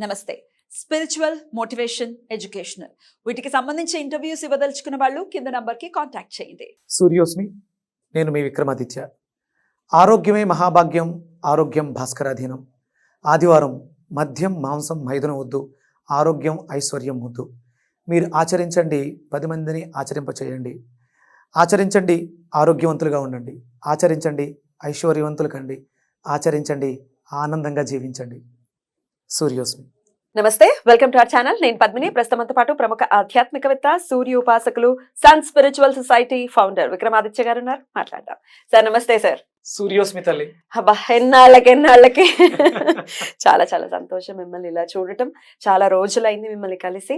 నమస్తే. Spiritual motivation educational వీటికి సంబంధించి ఇంటర్వ్యూస్ ఇవ్వదలుచుకున్న వాళ్ళు కింద నంబర్కి కాంటాక్ట్ చేయండి. సూర్యోస్మి నేను మీ విక్రమాదిత్య. ఆరోగ్యమే మహాభాగ్యం ఆరోగ్యం భాస్కరాధీనం. ఆదివారం మద్యం మాంసం మైదనం వద్దు ఆరోగ్యం ఐశ్వర్యం వద్దు. మీరు ఆచరించండి పది మందిని ఆచరింపచేయండి. ఆచరించండి ఆరోగ్యవంతులుగా ఉండండి. ఆచరించండి ఐశ్వర్యవంతులు కండి. ఆచరించండి ఆనందంగా జీవించండి. సూర్యోస్మి నమస్తే వెల్కమ్ టు అవర్ ఛానల్. నేను పద్మిని. ప్రస్తుతంతో పాటు ప్రముఖ ఆధ్యాత్మికవేత్త సూర్య ఉపాసకులు sun spiritual society founder Vikramaditya గారు ఉన్నారు మాట్లాడదాం. సార్ నమస్తే సార్. సూర్యోస్మి తల్లి. అబ్బా ఎన్నాళ్ళకి ఎన్నాళ్ళకి. చాలా చాలా సంతోషం మిమ్మల్ని ఇలా చూడటం. చాలా రోజులైంది మిమ్మల్ని కలిసి.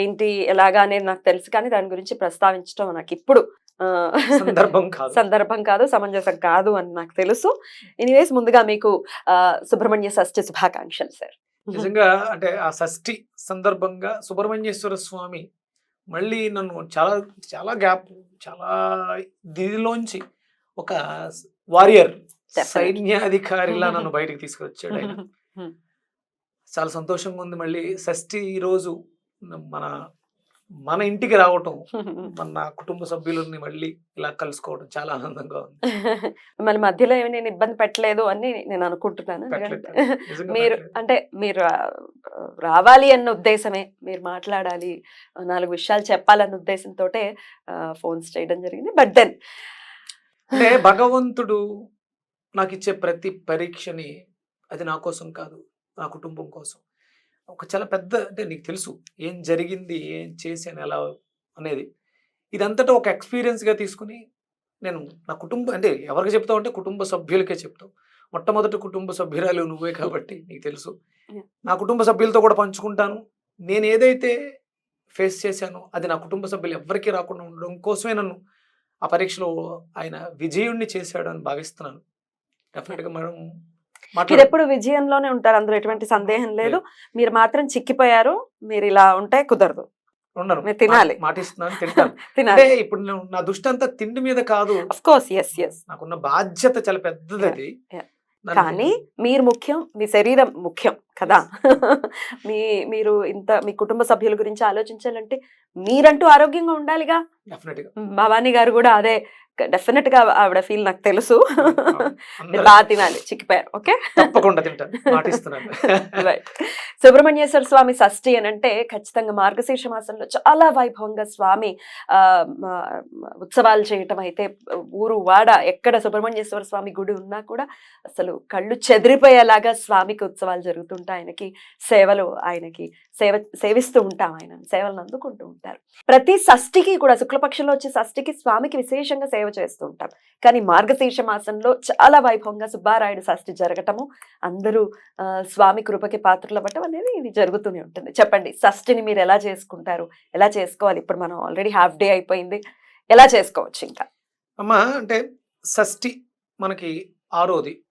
ఏంటి ఎలాగా అనేది నాకు తెలుసు కానీ దాని గురించి ప్రస్తావించడం నాకు ఇప్పుడు సందర్భం కాదు సందర్భం కాదు సమంజసం కాదు అని నాకు తెలుసు ఎనీవేస్ ముందుగా మీకు సుబ్రహ్మణ్య షష్ఠి శుభాకాంక్షలు సార్ నిజంగా అంటే ఆ షష్ఠి సందర్భంగా సుబ్రహ్మణ్యేశ్వర స్వామి మళ్ళీ నన్ను చాలా చాలా గ్యాప్ చాలా దీనిలోంచి ఒక వారియర్. సైన్యాధికారిలా నన్ను బయటకు తీసుకొచ్చాడు ఆయన. చాలా సంతోషంగా ఉంది మళ్ళీ షష్ఠి ఈ రోజు మన మన ఇంటికి రావటం మన నా కుటుంబ సభ్యులని మళ్ళీ ఇలా కలుసుకోవడం చాలా ఆనందంగా ఉంది. మిమ్మల్ని మధ్యలో ఏమి నేను ఇబ్బంది పెట్టలేదు అని నేను అనుకుంటున్నాను. మీరు. అంటే మీరు రావాలి అన్న ఉద్దేశమే. మీరు మాట్లాడాలి నాలుగు విషయాలు చెప్పాలన్న ఉద్దేశంతో ఫోన్స్ చేయడం జరిగింది. బట్ దెన్ అంటే భగవంతుడు నాకు ఇచ్చే ప్రతి పరీక్షని అది నా కోసం కాదు నా కుటుంబం కోసం. ఒక చాలా పెద్ద అంటే నీకు తెలుసు ఏం జరిగింది ఏం చేశాను ఎలా అనేది. ఇదంతటా ఒక ఎక్స్పీరియన్స్గా తీసుకుని నేను నా కుటుంబం అంటే ఎవరికి చెప్తావు అంటే కుటుంబ సభ్యులకే చెప్తావు. మొట్టమొదటి కుటుంబ సభ్యురాలు నువ్వే కాబట్టి నీకు తెలుసు. నా కుటుంబ సభ్యులతో కూడా పంచుకుంటాను. నేను ఏదైతే ఫేస్ చేశానో అది నా కుటుంబ సభ్యులు ఎవ్వరికీ రాకుండా ఉండడం కోసమే నన్ను ఆ పరీక్షలో ఆయన విజయుణ్ణి చేశాడు అని భావిస్తున్నాను. డెఫినెట్గా మేడం మీరు ఎప్పుడు విజయంలోనే ఉంటారు అందులో ఎటువంటి సందేహం లేదు. మీరు మాత్రం చిక్కిపోయారు మీరు ఇలా ఉంటే కుదరదు. ఉండను తినాలి. మాటిస్తున్నాను తింటాను తినాలి. ఇప్పుడు నా దృష్టి అంతా తిండి మీద కాదు. అఫ్ కోర్స్ ఎస్ ఎస్ నాకున్న బాధ్యత చాలా పెద్దది కానీ మీరు ముఖ్యం మీ శరీరం ముఖ్యం కదా? మీ మీరు ఇంత మీ కుటుంబ సభ్యుల గురించి ఆలోచించాలంటే మీరంటూ ఆరోగ్యంగా ఉండాలిగా. భవానీ గారు కూడా అదే డెఫినెట్గా ఆవిడ ఫీల్ నాకు తెలుసు. బాగా తినాలి చిక్కిపోయారు ఓకే? తప్పకుండా తింటాను. సుబ్రహ్మణ్యేశ్వర స్వామి షష్ఠి అని అంటే ఖచ్చితంగా మార్గశీర్ష మాసంలో చాలా వైభవంగా స్వామి ఉత్సవాలు చేయటం అయితే ఊరు వాడ ఎక్కడ సుబ్రహ్మణ్యేశ్వర స్వామి గుడి ఉన్నా కూడా అసలు కళ్ళు చెదిరిపోయేలాగా స్వామికి ఉత్సవాలు జరుగుతుంటాయి. ఆయనకి సేవలు ఆయనకి సేవ సేవిస్తూ ఉంటాం ఆయన సేవలను అందుకుంటూ ఉంటారు. ప్రతి షష్ఠికి కూడా శుక్లపక్షంలో వచ్చే షష్ఠికి స్వామికి విశేషంగా సేవ చేస్తూ ఉంటాం కానీ మార్గశీర్ష మాసంలో చాలా వైభవంగా సుబ్బారాయుడు షష్ఠి జరగటము అందరూ స్వామి కృపకి పాత్రలు అవ్వటం అనేది ఇది జరుగుతూనే ఉంటుంది. చెప్పండి షష్ఠిని మీరు ఎలా చేసుకుంటారు? ఎలా చేసుకోవాలి? ఇప్పుడు మనం ఆల్రెడీ హాఫ్ డే అయిపోయింది. ఎలా చేసుకోవచ్చు ఇంకా? అమ్మా అంటే షష్ఠి మనకి ఆరోది.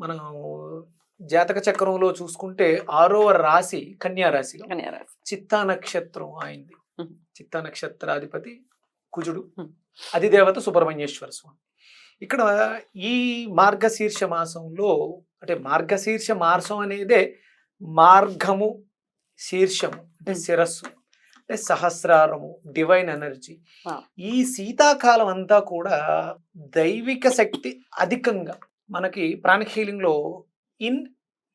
మనం జాతక చక్రంలో చూసుకుంటే ఆరవ రాశి కన్యా రాశిలో ధన్యవాదాలు. చిత్తా నక్షత్రం అయింది. Mhm. చిత్తా నక్షత్రాధిపతి కుజుడు. అధిదేవత సుబ్రహ్మణ్యేశ్వర స్వామి ఇక్కడ ఈ మార్గశీర్ష మాసంలో అంటే మార్గశీర్ష మాసం అనేదే మార్గము శీర్షము అంటే. శిరస్సు అంటే సహస్రారము డివైన్ ఎనర్జీ. ఈ శీతాకాలం అంతా కూడా దైవిక శక్తి అధికంగా మనకి ప్రాణిక్ హీలింగ్లో ఇన్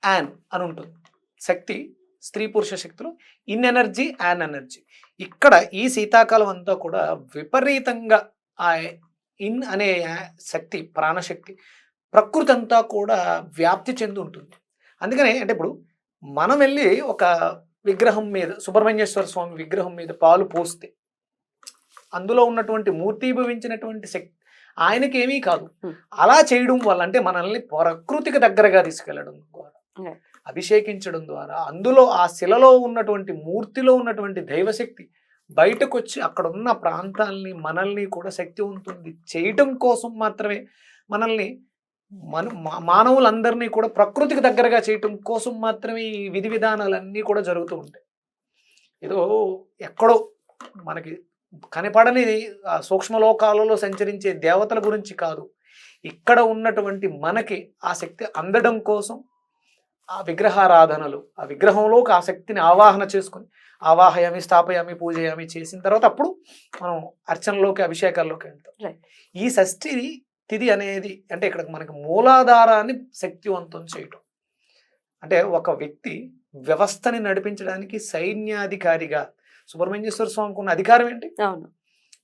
యాన్ అని ఉంటుంది శక్తి స్త్రీ పురుష శక్తులు ఇన్ ఎనర్జీ యాన్ ఎనర్జీ ఇక్కడ ఈ శీతాకాలం అంతా కూడా విపరీతంగా ఆ ఇన్ అనే శక్తి ప్రాణశక్తి ప్రకృతి అంతా కూడా వ్యాప్తి చెంది ఉంటుంది అందుకనే అంటే ఇప్పుడు మనం వెళ్ళి ఒక విగ్రహం మీద సుబ్రహ్మణ్యేశ్వర స్వామి విగ్రహం మీద పాలు పోస్తే అందులో ఉన్నటువంటి మూర్తీభవించినటువంటి శక్తి ఆయనకి ఏమీ కాదు. అలా చేయడం వల్ల అంటే మనల్ని ప్రకృతికి దగ్గరగా తీసుకెళ్ళడం ద్వారా. అభిషేకించడం ద్వారా అందులో ఆ శిలలో ఉన్నటువంటి మూర్తిలో ఉన్నటువంటి దైవశక్తి బయటకు వచ్చి అక్కడ ఉన్న ప్రాంతాల్ని మనల్ని కూడా శక్తివంతుంది చేయటం కోసం మాత్రమే మనల్ని మన మానవులందరినీ కూడా ప్రకృతికి దగ్గరగా చేయటం కోసం మాత్రమే ఈ విధి విధానాలన్నీ కూడా జరుగుతూ ఉంటాయి. ఏదో ఎక్కడో మనకి కనపడని ఆ సూక్ష్మలోకాలలో సంచరించే దేవతల గురించి కాదు. ఇక్కడ ఉన్నటువంటి మనకి ఆ శక్తి అందడం కోసం ఆ విగ్రహారాధనలు ఆ విగ్రహంలోకి ఆ శక్తిని ఆవాహన చేసుకొని ఆవాహయామి స్థాపయామి పూజయామి చేసిన తర్వాత అప్పుడు మనం అర్చనలోకి అభిషేకాల్లోకి వెళ్తాం. ఈ షష్ఠి తిథి అనేది అంటే ఇక్కడ మనకి మూలాధారాన్ని శక్తివంతం చేయటం. అంటే ఒక వ్యక్తి వ్యవస్థని నడిపించడానికి సైన్యాధికారిగా సుబ్రహ్మణ్యేశ్వర స్వామికి ఉన్న అధికారం ఏంటి? అవును.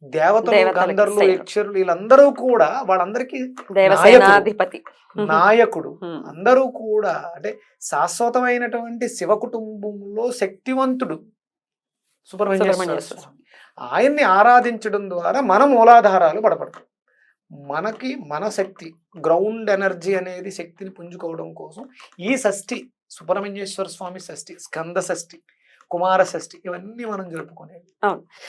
దేవతలు గంధర్వులు. యక్షరులు వీళ్ళందరూ కూడా వాళ్ళందరికీ దేవసేనాధిపతి నాయకుడు. అందరూ కూడా అంటే శాశ్వతమైనటువంటి శివ కుటుంబంలో శక్తివంతుడు స్వామి ఆయన్ని ఆరాధించడం ద్వారా మన మూలాధారాలు బలపడతాయి మనకి మన శక్తి గ్రౌండ్ ఎనర్జీ అనేది శక్తిని పుంజుకోవడం కోసం ఈ షష్ఠి సుబ్రహ్మణ్యేశ్వర స్వామి షష్ఠి స్కంద షష్ఠి కుమార షష్ఠి ఇవన్నీ మనం జరుపుకునేవి.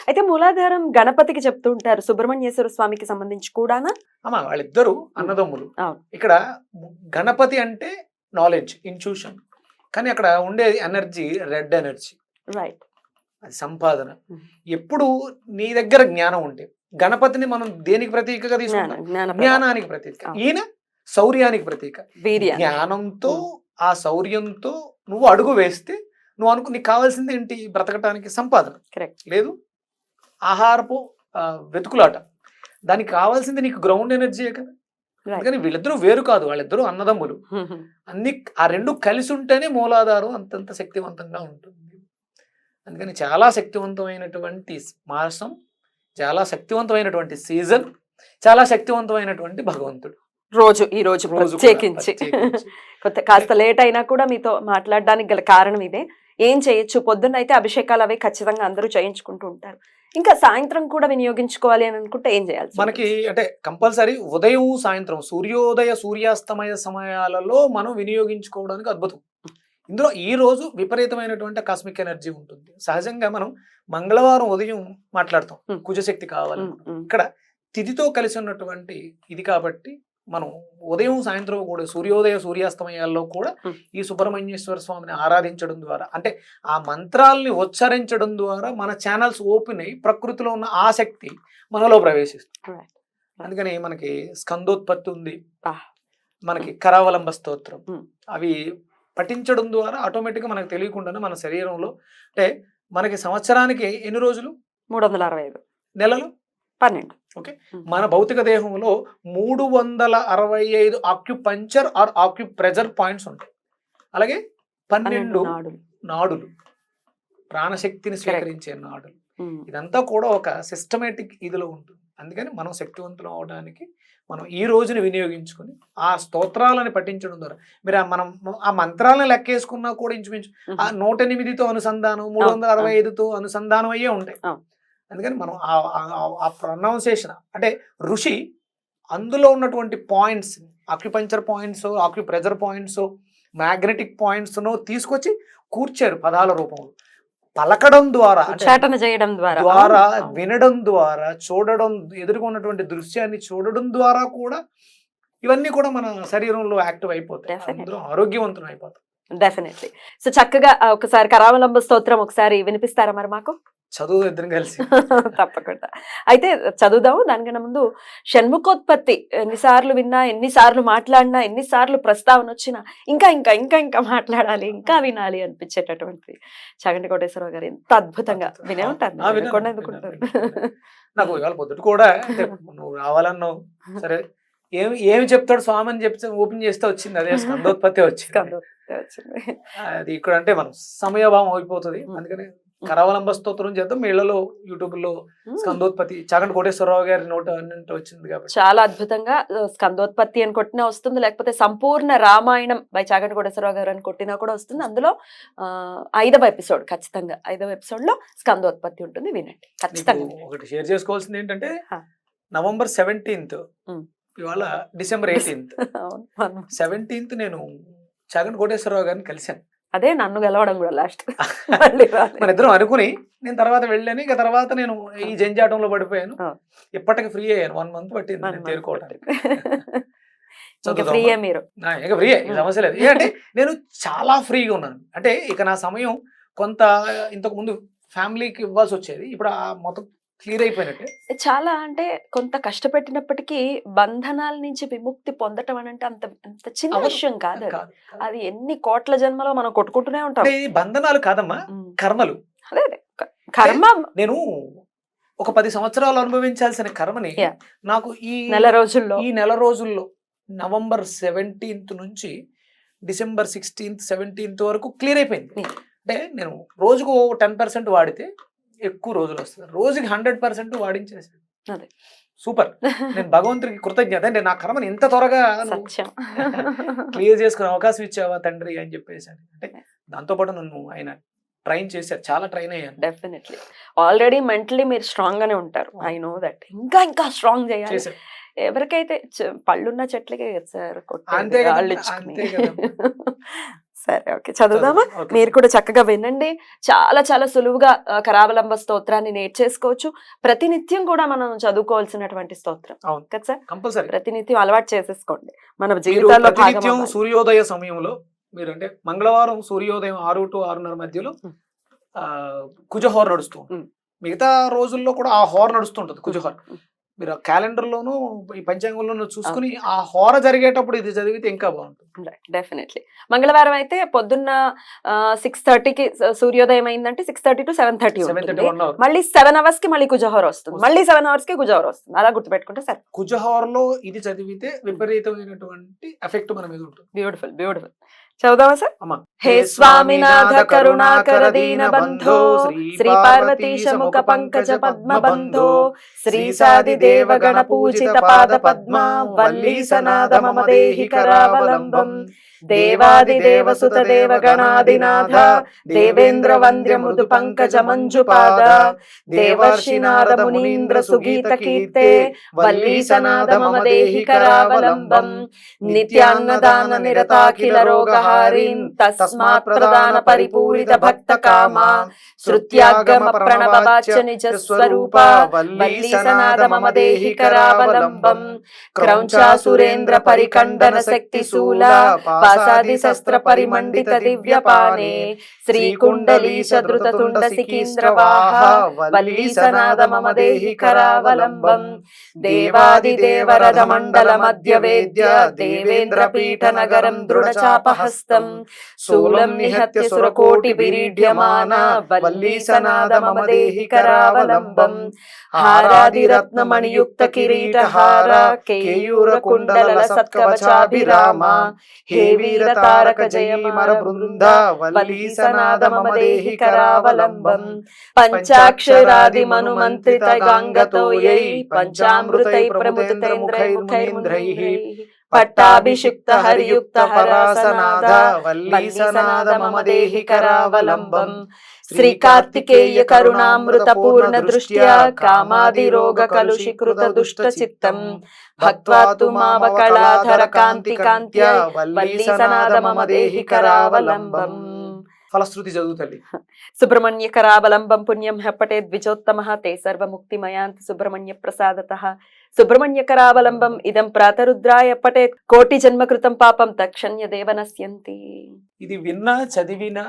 అయితే మూలాధారం గణపతికి చెప్తూ ఉంటారు సుబ్రహ్మణ్యేశ్వర స్వామికి సంబంధించి కూడానా? అమ్మా వాళ్ళిద్దరూ అన్నదమ్ములు. అవును. ఇక్కడ గణపతి అంటే నాలెడ్జ్ ఇన్ట్యూషన్ కానీ అక్కడ ఉండే ఎనర్జీ రెడ్ ఎనర్జీ రైట్ అది సంపాదన. ఎప్పుడు నీ దగ్గర జ్ఞానం ఉంటే గణపతిని మనం దేనికి ప్రతీకగా తీసుకుంటాం? జ్ఞాన జ్ఞానానికి ప్రతీక. అవును. ఈయన శౌర్యానికి ప్రతీక. జ్ఞానంతో ఆ శౌర్యంతో నువ్వు అడుగు వేస్తే నువ్వు అనుకు నీకు కావాల్సింది ఏంటి? బ్రతకటానికి సంపాదన. కరెక్ట్ లేదు? ఆహారపు వెతుకులాట. దానికి కావాల్సింది నీకు గ్రౌండ్ ఎనర్జీయే కదా. అందుకని వీళ్ళిద్దరూ వేరు కాదు. వాళ్ళిద్దరూ అన్నదమ్ములు. అన్ని ఆ రెండు కలిసి ఉంటేనే మూలాధారం అంతంత శక్తివంతంగా ఉంటుంది. అందుకని చాలా శక్తివంతమైనటువంటి మాసం చాలా శక్తివంతమైనటువంటి సీజన్ చాలా శక్తివంతమైనటువంటి భగవంతుడు. రోజు ఈ రోజు ప్రత్యేకించి. ప్రత్యేకించి. కొత్త కాస్త లేట్ అయినా కూడా మీతో మాట్లాడడానికి గల కారణం ఇదే. ఏం చేయొచ్చు? పొద్దున్న అయితే అభిషేకాలు అవి ఖచ్చితంగా అందరూ చేయించుకుంటూ ఉంటారు. ఇంకా సాయంత్రం కూడా వినియోగించుకోవాలి అని అనుకుంటే ఏం చేయాలి మనకి అంటే కంపల్సరీ ఉదయం సాయంత్రం సూర్యోదయ సూర్యాస్తమయ సమయాలలో మనం వినియోగించుకోవడానికి అద్భుతం. ఇందులో ఈ రోజు విపరీతమైనటువంటి కాస్మిక్ ఎనర్జీ ఉంటుంది. సహజంగా మనం మంగళవారం ఉదయం మాట్లాడతాం. కుజశక్తి కావాలి. ఇక్కడ తిథితో కలిసి ఉన్నటువంటి ఇది కాబట్టి మనం ఉదయం సాయంత్రం కూడా సూర్యోదయ సూర్యాస్తమయాల్లో కూడా. ఈ సుబ్రహ్మణ్యేశ్వర స్వామిని ఆరాధించడం ద్వారా అంటే ఆ మంత్రాల్ని ఉచ్చరించడం ద్వారా మన ఛానల్స్ ఓపెన్ అయ్యి ప్రకృతిలో ఉన్న ఆ శక్తి మనలో ప్రవేశిస్తుంది. అందుకని మనకి స్కందోత్పత్తి ఉంది. మనకి కరావలంబ స్తోత్రం. అవి పఠించడం ద్వారా ఆటోమేటిక్గా మనకు తెలియకుండానే మన శరీరంలో అంటే మనకి సంవత్సరానికి ఎన్ని రోజులు మూడు వందల అరవై ఐదు నెలలు పన్నెండు ఉమ్. మన భౌతిక దేహంలో మూడు వందల అరవై ఐదు ఆక్యుపంచర్ ఆర్ ఆక్యుప్రెజర్ పాయింట్స్ ఉంటాయి. అలాగే పన్నెండు నాడులు. ప్రాణశక్తిని స్వీకరించే నాడులు. ఇదంతా కూడా ఒక సిస్టమేటిక్ ఇదిలో ఉంటుంది. అందుకని మనం శక్తివంతులం అవడానికి మనం ఈ రోజుని వినియోగించుకొని ఆ స్తోత్రాలను పఠించడం ద్వారా. మీరు ఆ మనం ఆ మంత్రాలను లెక్కేసుకున్నా కూడా ఇంచుమించు ఆ నూట ఎనిమిదితో అనుసంధానం మూడు వందల అరవై ఐదుతో అనుసంధానం అయ్యే ఉంటాయి. అందుకని మనం ఆ- ప్రొనౌన్సియేషన్ అంటే ఋషి అందులో ఉన్నటువంటి points acupuncture points acupressure points magnetic points తీసుకొచ్చి కూర్చారు పదాల రూపంలో. పలకడం ద్వారా ఉచ్చాటన చేయడం ద్వారా. ద్వారా. వినడం ద్వారా చూడడం ఎదుర్కొన్నటువంటి దృశ్యాన్ని చూడడం ద్వారా కూడా ఇవన్నీ కూడా మన శరీరంలో యాక్టివ్ అయిపోతాయి. అందరూ ఆరోగ్యవంతులు అయిపోతాం డెఫినెట్లీ సో చక్కగా ఒకసారి కరావలంబ స్తోత్రం ఒకసారి వినిపిస్తారా మరి మాకు? చదువు ఇద్దరం కలిసి. తప్పకుండా. అయితే చదువుదాము. దానికన్నా ముందు షణ్ముఖోత్పత్తి ఎన్నిసార్లు విన్నా ఎన్నిసార్లు మాట్లాడినా ఎన్నిసార్లు ప్రస్తావన వచ్చినా ఇంకా ఇంకా ఇంకా ఇంకా మాట్లాడాలి ఇంకా వినాలి అనిపించేటటువంటి చగంటి కోటేశ్వరరావు గారు ఎంత అద్భుతంగా వినే ఉంటారు వినకుండా ఎందుకుంటారు నాకు ఇవాళ పొద్దుట కూడా నువ్వు రావాలన్నావు. సరే ఏమి ఏమి చెప్తాడు స్వామి అని చెప్తే ఓపెన్ చేస్తే వచ్చింది. అదే స్కందోత్పత్తి వచ్చింది. అది ఇక్కడ అంటే మనం సమయభావం అయిపోతుంది. అందుకని కరవలంబ స్తోత్రం చేద్దాం. మీళ్ళలో యూట్యూబ్లో స్కందోత్పత్తి చాగంటి కోటేశ్వరరావు గారి నోట అన్నింటి వచ్చింది కాబట్టి. చాలా అద్భుతంగా స్కందోత్పత్తి అని కొట్టినా వస్తుంది. లేకపోతే సంపూర్ణ రామాయణం బై చాగంటి కోటేశ్వరరావు గారు అని కొట్టినా కూడా వస్తుంది. అందులో ఐదవ ఎపిసోడ్ ఖచ్చితంగా ఐదవ ఎపిసోడ్లో స్కందోత్పత్తి ఉంటుంది. వినండి. ఖచ్చితంగా ఒకటి షేర్ చేసుకోవాల్సింది ఏంటంటే. November seventeenth. ఇవాళ డిసెంబర్ ఎయిటీన్త్. సెవెంటీన్త్ నేను చాగంటి కోటేశ్వరరావు గారిని కలిశాను. అదే నన్ను గెలవడం కూడా లాస్ట్. మన ఇద్దరం అనుకుని నేను తర్వాత వెళ్ళాను ఇక తర్వాత నేను ఈ జంజాటంలో పడిపోయాను. ఇప్పటికి ఫ్రీ అయ్యాను వన్ మంత్ పట్టింది నేను? ఫ్రీయే మీరు. ఇక Hmm. సమస్య లేదు. ఏంటంటే నేను చాలా ఫ్రీగా ఉన్నాను. అంటే ఇక నా సమయం కొంత ఇంతకు ముందు ఫ్యామిలీకి ఇవ్వాల్సి వచ్చేది. ఇప్పుడు ఆ మొత్తం క్లియర్ అయిపోయినట్టే చాలా అంటే కొంత కష్టపెట్టినప్పటికీ బంధనాల నుంచి విముక్తి పొందటం అని అంటే అంత అంత చిన్న. విషయం కాదు అది. ఎన్ని కోట్ల జన్మలో మనం కొట్టుకుంటూనే ఉంటాం బంధనాలు కాదమ్మా. కర్మలు అదే కర్మ నేను ఒక పది సంవత్సరాలు అనుభవించాల్సిన కర్మని. నాకు ఈ నెల రోజుల్లో ఈ నెల రోజుల్లో నవంబర్ సెవెంటీన్త్ నుంచి డిసెంబర్ సిక్స్టీన్త్ సెవెంటీన్త్ వరకు క్లియర్ అయిపోయింది. అంటే నేను రోజుకు టెన్ పర్సెంట్ వాడితే ఎక్కువ రోజులు వస్తుంది రోజుకి హండ్రెడ్ పర్సెంట్ వాడించేసాను అదే. సూపర్. నేను భగవంతుడికి కృతజ్ఞత. అంటే నా కర్మని ఇంత త్వరగా క్లియర్ చేసుకునే అవకాశం ఇచ్చావా తండ్రి అని చెప్పేసి అంటే దాంతోపాటు నన్ను ఆయన ట్రైన్ చేశారు చాలా ట్రైన్ అయ్యాను డెఫినెట్లీ ఆల్రెడీ మెంటలీ మీరు స్ట్రాంగ్ గానే ఉంటారు. ఐ నో దట్ ఇంకా ఇంకా స్ట్రాంగ్ చేయాలి. ఎవరికైతే పళ్ళున్న చెట్లకే సార్ అంతే సరే ఓకే చదువుదామా. మీరు కూడా చక్కగా వినండి చాలా చాలా సులువుగా కరావలంబ స్తోత్రాన్ని నేర్చేసుకోవచ్చు ప్రతినిత్యం కూడా మనం చదువుకోవాల్సినటువంటి స్తోత్రం. కదా సార్ కంపల్సరీ ప్రతినిత్యం అలవాటు చేసేసుకోండి మన జీవితాల్లో. సూర్యోదయ సమయంలో మీరు అంటే మంగళవారం సూర్యోదయం ఆరు టు ఆరున్నర మధ్యలో. ఆ కుజహోర్ నడుస్తూ. మిగతా రోజుల్లో కూడా ఆ హోర్ నడుస్తుంటది కుజహోర్. మీరు క్యాలెండర్ లోను ఈ పంచాంగంలోనూ చూసుకుని ఆ హోర జరిగేటప్పుడు ఇది చదివితే ఇంకా బాగుంటుంది. డెఫినెట్లీ. మంగళవారం అయితే పొద్దున్న సిక్స్ థర్టీకి సూర్యోదయం అయిందంటే six thirty to seven thirty మళ్ళీ సెవెన్ అవర్స్కి మళ్ళీ కుజహోర్ వస్తుంది. వస్తుంది. మళ్ళీ సెవెన్ అవర్స్కి కుజహోర్ వస్తుంది. అలా గుర్తుపెట్టుకుంటే సరే కుజహోర్లో ఇది చదివితే విపరీతమైనటువంటి ఎఫెక్ట్ మన మీద ఉంటుంది. Beautiful beautiful. చదువుదామా సార్? హే స్వామినాథ కరుణాకర దీన బంధో శ్రీ పార్వతీశ ముఖ పంకజ పద్మ బంధో శ్రీ సాది దేవ గణ పూజిత పాద పద్మ వల్లీ సనాద మమ దేహి కరావలంబం. దేవాది దేవసుత దేవగణాదినాథ దేవేంద్ర వంద్య మృదు పంకజ మంజుపాద దేవర్షినాద మునీంద్ర సుగీత కీర్తే వల్లీసనాద మమ దేహి కరావలంబం నిత్యాన్నదాన నిరతాఖిల రోగహారీం తస్మాత్ ప్రదాన పరిపూరిత భక్త కామ శృత్యాగమ ప్రణవ వాచ నిజ స్వరూప వల్లీసనాద మమ దేహి కరావలంబం క్రౌంచాసురేంద్ర పరికండన శక్తి శూల పాసాది శస్త్ర పరిమండిత దివ్య పానే. శ్రీ కుండలీ సికీంద్ర తుండ వల్లీ సనాద మమ దేహి కరావలంబం. దేవాది దేవరద మండల మధ్య వేద్య. దేవేంద్ర పీఠ నగరం దృఢ చాపహస్తం. శూలం నిహత్య సురకోటి విరీడ్యమాన వల్లీసనాద మమ దేహి కరావలంబం. హారాది రత్నమణియుక్త కిరీటహార. కేయూర కుండల సత్కవచాభిరామ. హే వీర తారక జయ మర బృంద వల్లీ సనాద మమ దేహి కరావలంబం. పంచాక్షరాది మనుమంత్రిత గాంగతోయై పంచామృతై పట్టాభిషిక్త హరియుక్త హరాసనాద వల్లీ సనాద మమ దేహి కరావలంబం. శ్రీ కార్తికేయ కరుణామృత పూర్ణ దృష్ట్యా కామాది రోగ కలుషీకృత దుష్ట చిత్తం. భక్త్వా తు మావకళాధర కాంతి కాంత్య వల్లీ సనాద మమ దేహి కరావలంబం. ఫలశ్రుతి చదువు తల్లి. సుబ్రహ్మణ్య కరావలంబం పుణ్యం హపటే ద్విజోత్తమ తే సర్వముక్తిమయాంతి సుబ్రహ్మణ్య ప్రసాదత. సుబ్రహ్మణ్య కరావలంబం ఇదం ప్రాతరుద్రాయ పటే కోటి జన్మకృతం పాపం తక్షణ్య దేవనస్యంతి ఇది విన్నా చదివినా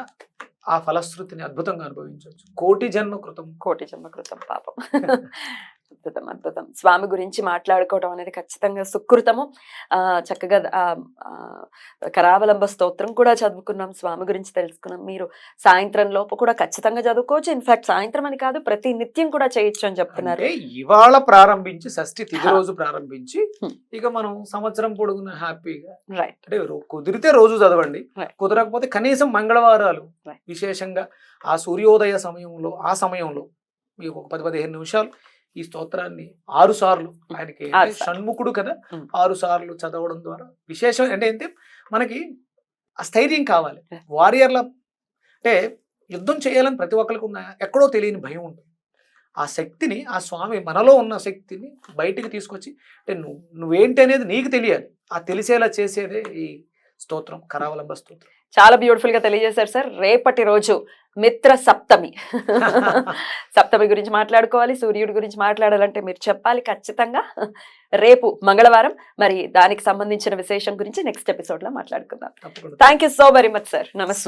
ఆ ఫలశ్రుతిని అద్భుతంగా అనుభవించవచ్చు. కోటి జన్మ కృతం కోటి జన్మకృతం పాపం. అద్భుతం అద్భుతం స్వామి గురించి మాట్లాడుకోవడం అనేది ఖచ్చితంగా సుకృతము ఆ చక్కగా కరావలంబ స్తోత్రం కూడా చదువుకున్నాం స్వామి గురించి తెలుసుకున్నాం మీరు సాయంత్రం లోపు కూడా ఖచ్చితంగా చదువుకోవచ్చు ఇన్ఫాక్ట్ సాయంత్రం అని కాదు ప్రతి నిత్యం కూడా చేయొచ్చు అని చెప్తున్నారు ఇవాళ ప్రారంభించి షష్ఠి హా. రోజు ప్రారంభించి. ఇక మనం సంవత్సరం పొడుగున హ్యాపీగా రైట్ అంటే కుదిరితే రోజు చదవండి. కుదరకపోతే కనీసం మంగళవారాలు. విశేషంగా ఆ సూర్యోదయ సమయంలో ఆ సమయంలో మీకు ఒక పది పదిహేను నిమిషాలు ఈ స్తోత్రాన్ని ఆరు సార్లు ఆయనకి. షణ్ముఖుడు కదా. ఆరు సార్లు చదవడం ద్వారా విశేషం అంటే ఏంటి మనకి ఆ స్థైర్యం కావాలి. వారియర్ల అంటే యుద్ధం చేయాలని ప్రతి ఒక్కరికి ఉన్న ఎక్కడో తెలియని భయం ఉంటుంది ఆ శక్తిని ఆ స్వామి మనలో ఉన్న శక్తిని బయటికి తీసుకొచ్చి అంటే నువ్వు నువ్వేంటి అనేది నీకు తెలియాలి ఆ తెలిసేలా చేసేదే ఈ స్తోత్రం కరావలంబ స్తోత్రం చాలా బ్యూటిఫుల్గా తెలియజేశారు సార్. రేపటి రోజు మిత్ర సప్తమి. సప్తమి గురించి మాట్లాడుకోవాలి సూర్యుడి గురించి మాట్లాడాలంటే మీరు చెప్పాలి ఖచ్చితంగా. రేపు మంగళవారం మరి దానికి సంబంధించిన విశేషం గురించి నెక్స్ట్ ఎపిసోడ్లో మాట్లాడుకుందాం. Thank you so very much sir నమస్తే.